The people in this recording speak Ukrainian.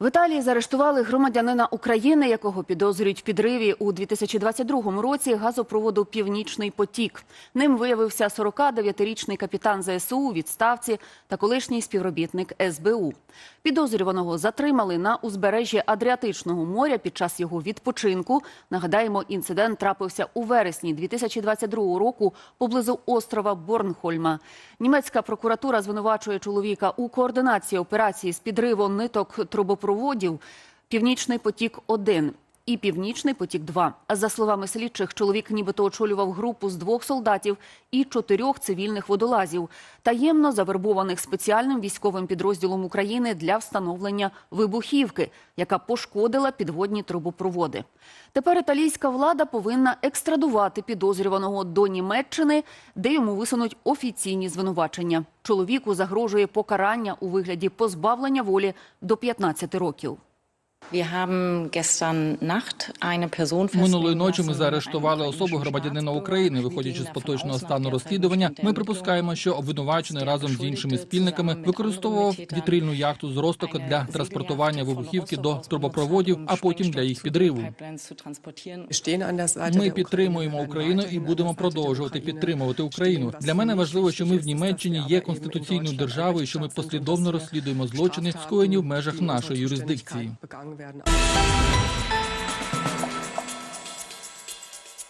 В Італії заарештували громадянина України, якого підозрюють в підриві у 2022 році газопроводу Північний потік. Ним виявився 49-річний капітан ЗСУ у відставці та колишній співробітник СБУ. Підозрюваного затримали на узбережжі Адріатичного моря під час його відпочинку. Нагадаємо, інцидент трапився у вересні 2022 року поблизу острова Борнхольма. Німецька прокуратура звинувачує чоловіка у координації операції з підриву ниток трубопроводів Північний потік 1 і Північний потік 2 За словами слідчих, чоловік нібито очолював групу з двох солдатів і чотирьох цивільних водолазів, таємно завербованих спеціальним військовим підрозділом України для встановлення вибухівки, яка пошкодила підводні трубопроводи. Тепер італійська влада повинна екстрадувати підозрюваного до Німеччини, де йому висунуть офіційні звинувачення. Чоловіку загрожує покарання у вигляді позбавлення волі до 15 років. Минулої ночі ми заарештували особу громадянина України. Виходячи з поточного стану розслідування, ми припускаємо, що обвинувачений разом з іншими спільниками використовував вітрильну яхту з Ростока для транспортування вибухівки до трубопроводів, а потім для їх підриву. Ми підтримуємо Україну і будемо продовжувати підтримувати Україну. Для мене важливо, що ми в Німеччині є конституційною державою, що ми послідовно розслідуємо злочини, скоєні в межах нашої юрисдикції. werden.